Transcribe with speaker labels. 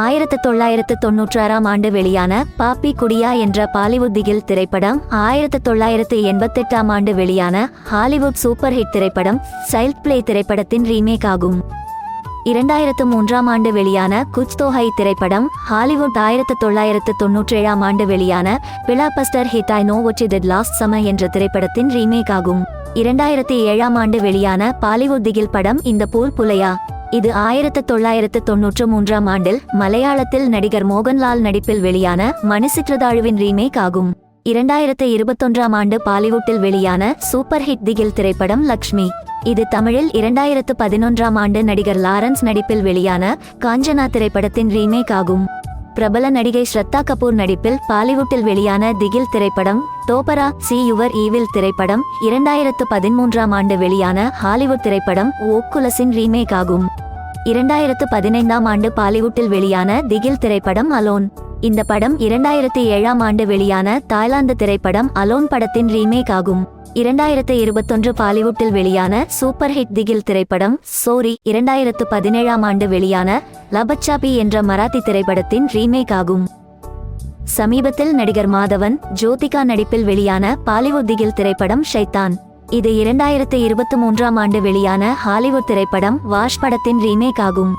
Speaker 1: ஆயிரத்து தொள்ளாயிரத்து தொன்னூற்றாறாம் ஆண்டு வெளியான பாப்பி குடியா என்ற பாலிவுட் திகில் திரைப்படம் ஆயிரத்து தொள்ளாயிரத்து எண்பத்தெட்டாம் ஆண்டு வெளியான ஹாலிவுட் சூப்பர் ஹிட் திரைப்படம் சைல்ட் பிளே திரைப்படத்தின் ரீமேக் ஆகும். இரண்டாயிரத்து மூன்றாம் ஆண்டு வெளியான குச் தோஹை திரைப்படம் ஹாலிவுட் ஆயிரத்து தொள்ளாயிரத்து தொன்னூற்றேழாம் ஆண்டு வெளியான blockbuster hit I know what did last summer என்ற திரைப்படத்தின் ரீமேக் ஆகும். இரண்டாயிரத்தி ஏழாம் ஆண்டு வெளியான பாலிவுட் திகில் படம் இந்த போல் புலையா. இது ஆயிரத்து தொள்ளாயிரத்து தொன்னூற்று மூன்றாம் ஆண்டில் மலையாளத்தில் நடிகர் மோகன்லால் நடிப்பில் வெளியான மணிசிற்றதாழுவின் ரீமேக் ஆகும். இரண்டாயிரத்து இருபத்தொன்றாம் ஆண்டு பாலிவுட்டில் வெளியான சூப்பர் ஹிட் திகில் திரைப்படம் லக்ஷ்மி. இது தமிழில் இரண்டாயிரத்து பதினொன்றாம் ஆண்டு நடிகர் லாரன்ஸ் நடிப்பில் வெளியான காஞ்சனா திரைப்படத்தின் ரீமேக் ஆகும். பிரபல நடிகை ஸ்ரத்தா கபூர் நடிப்பில் பாலிவுட்டில் வெளியான திகில் திரைப்படம் தோபரா சி யுவர் ஈவில் திரைப்படம் இரண்டாயிரத்து பதிமூன்றாம் ஆண்டு வெளியான ஹாலிவுட் திரைப்படம் ஓக்குலஸின் ரீமேக் ஆகும். இரண்டாயிரத்து பதினைந்தாம் ஆண்டு பாலிவுட்டில் வெளியான திகில் திரைப்படம் அலோன். இந்த படம் இரண்டாயிரத்து ஏழாம் ஆண்டு வெளியான தாய்லாந்து திரைப்படம் அலோன் படத்தின் ரீமேக் ஆகும். இரண்டாயிரத்து இருபத்தொன்று பாலிவுட்டில் வெளியான சூப்பர் ஹிட் திகில் திரைப்படம் சோரி இரண்டாயிரத்து பதினேழாம் ஆண்டு வெளியான லபச்சாபி என்ற மராத்தி திரைப்படத்தின் ரீமேக் ஆகும். சமீபத்தில் நடிகர் மாதவன் ஜோதிகா நடிப்பில் வெளியான பாலிவுட் திகில் திரைப்படம் ஷைத்தான். இது இரண்டாயிரத்து இருபத்தி மூன்றாம் ஆண்டு வெளியான ஹாலிவுட் திரைப்படம் வாஷ் படத்தின் ரீமேக் ஆகும்.